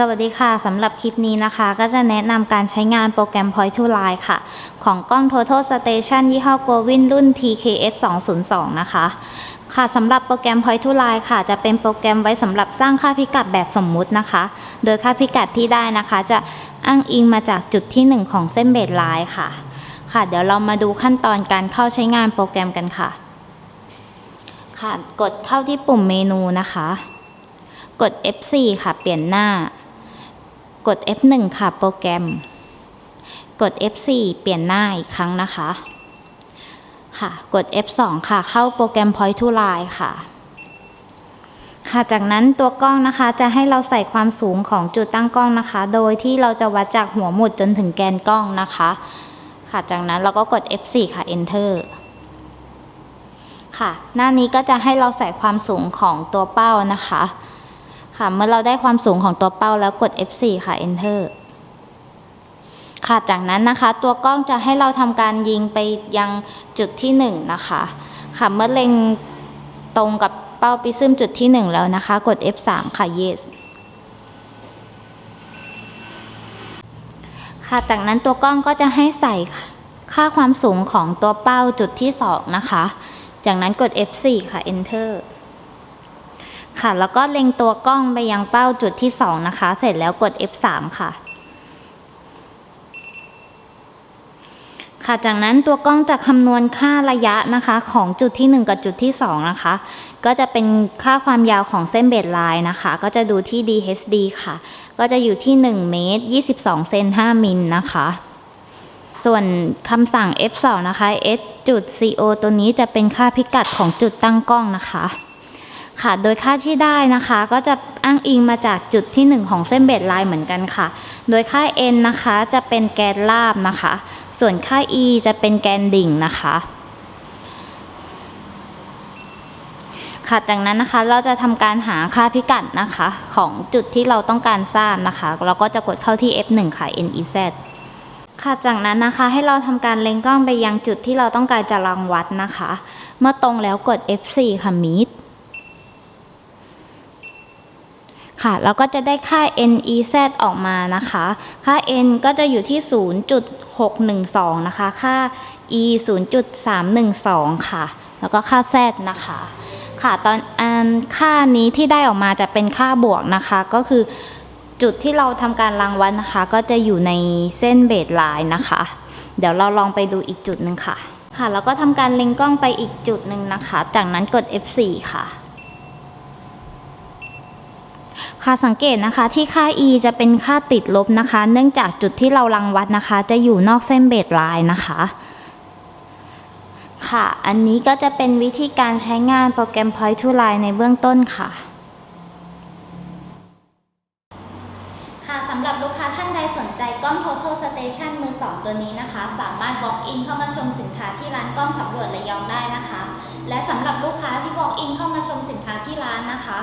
สวัสดีค่ะ สำหรับคลิปนี้นะคะ ก็จะแนะนำการใช้งานโปรแกรม Point to Line ค่ะ ของกล้อง Total Station ยี่ห้อ Govin รุ่น TKS 202 นะคะ ค่ะสำหรับโปรแกรม Point to Line ค่ะ จะเป็นโปรแกรมไว้สำหรับสร้างค่าพิกัดแบบสมมุตินะคะ โดยค่าพิกัดที่ได้นะคะ จะอ้างอิงมาจากจุดที่ 1 ของเส้นเบสไลน์ค่ะ ค่ะ เดี๋ยวเรามาดูขั้นตอนการเข้าใช้งานโปรแกรมกันค่ะ ค่ะ กดเข้าที่ปุ่มเมนูนะคะ กด F4 ค่ะ เปลี่ยนหน้า กด F1 ค่ะโปรแกรม กด F4 เปลี่ยนหน้าอีกครั้งนะคะ ค่ะ กด F2 ค่ะ เข้าโปรแกรม Point to Line ค่ะ ค่ะ จากนั้นตัวกล้องนะคะจะให้เราใส่ความสูงของจุดตั้งกล้องนะคะ โดยที่เราจะวัดจากหัวหมุดจนถึงแกนกล้องนะคะ ค่ะ จากนั้นเราก็กด F4 ค่ะ Enter ค่ะ หน้านี้ก็จะให้เราใส่ความสูงของตัวเป้านะคะ ค่ะเมื่อเราได้ความสูงของตัวเป้าแล้วกด F4 ค่ะ Enter ค่ะจากนั้นนะคะตัวกล้องจะให้เราทำการยิงไปยังจุดที่ 1 นะคะค่ะเมื่อเล็งตรงกับเป้าปิซึมจุดที่ 1 แล้วนะคะ กด F3 ค่ะ Yes ค่ะจากนั้นตัวกล้องก็จะให้ใส่ค่าความสูงของตัวเป้าจุดที่ 2 นะคะ จากนั้นกด F4 ค่ะ Enter ค่ะ แล้วก็เล็งตัวกล้องไปยังเป้าจุดที่ 2 นะคะ เสร็จแล้วกด F3 ค่ะ ค่ะ จากนั้นตัวกล้องจะคำนวณค่าระยะนะคะ ของจุดที่ 1 กับจุดที่ 2 นะคะ ก็จะเป็นค่าความยาวของเส้นเบสไลน์นะคะ ก็จะดูที่ DHD ค่ะ ก็จะอยู่ที่1เมตร22เซน5มิลนะคะส่วนคำสั่ง F2 นะคะ S จุด CO ตัวนี้จะเป็นค่าพิกัดของจุดตั้งกล้องนะคะ ค่ะ โดยค่าที่ได้นะคะ ก็จะอ้างอิงมาจากจุดที่ 1 ของเส้นเบสไลน์เหมือนกันค่ะ โดยค่า n นะคะจะเป็นแกนราบนะคะ ส่วนค่า e จะเป็นแกนดิ่งนะคะค่ะ จากนั้นนะคะเราจะทำการหาค่าพิกัดนะคะ ของจุดที่เราต้องการทราบนะคะ เราก็จะกดเข้าที่ F1 ค่ะ NEZ ค่ะ จากนั้นนะคะให้เราทำการเล็งกล้องไปยังจุดที่เราต้องการจะรังวัดนะคะ เมื่อตรงแล้วกด F4 ค่ะ Meet ค่ะแล้วก็จะได้ค่า NEZ ออกมานะคะ ค่า N ก็จะอยู่ที่ 0.612 นะคะ ค่า E 0.312 ค่ะ แล้วก็ค่า Z นะคะ ค่ะตอนอันค่านี้ที่ได้ออกมาจะเป็นค่าบวกนะคะ ก็คือจุดที่เราทำการรังวัดนะคะ ก็จะอยู่ในเส้นเบสไลน์นะคะ เดี๋ยวเราลองไปดูอีกจุดหนึ่งค่ะ ค่ะ แล้วก็ทำการเล็งกล้องไปอีกจุดหนึ่งนะคะ จากนั้นกด F4 ค่ะ ค่ะสังเกตนะคะที่ค่า e จะเป็นค่าติดลบนะคะ เนื่องจากจุดที่เรารังวัดนะคะ จะอยู่นอกเส้นเบสไลน์นะคะค่ะ อันนี้ก็จะเป็นวิธีการใช้งานโปรแกรม Point to Line ในเบื้องต้นค่ะ ค่ะสำหรับลูกค้าท่านใดสนใจกล้อง Total Station มือ2ตัวนี้นะคะ สามารถ walk in เข้ามาชมสินค้าที่ร้านกล้องสำรวจระยองได้นะคะ และสำหรับลูกค้าที่ walk in เข้ามาชมสินค้าที่ร้านนะคะ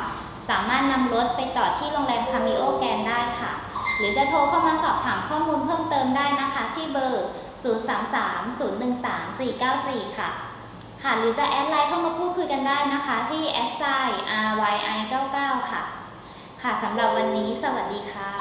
สามารถนำรถไปจอดที่โรงแรมคามิโอแกนได้ค่ะ หรือจะโทรเข้ามาสอบถามข้อมูลเพิ่มเติมได้นะคะ ที่เบอร์ 033-013-494 ค่ะ ค่ะ หรือจะแอดไลน์เข้ามาพูดคุยกันได้นะคะที่แอดไซน์ RYI99 ค่ะ ค่ะสำหรับวันนี้สวัสดีค่ะ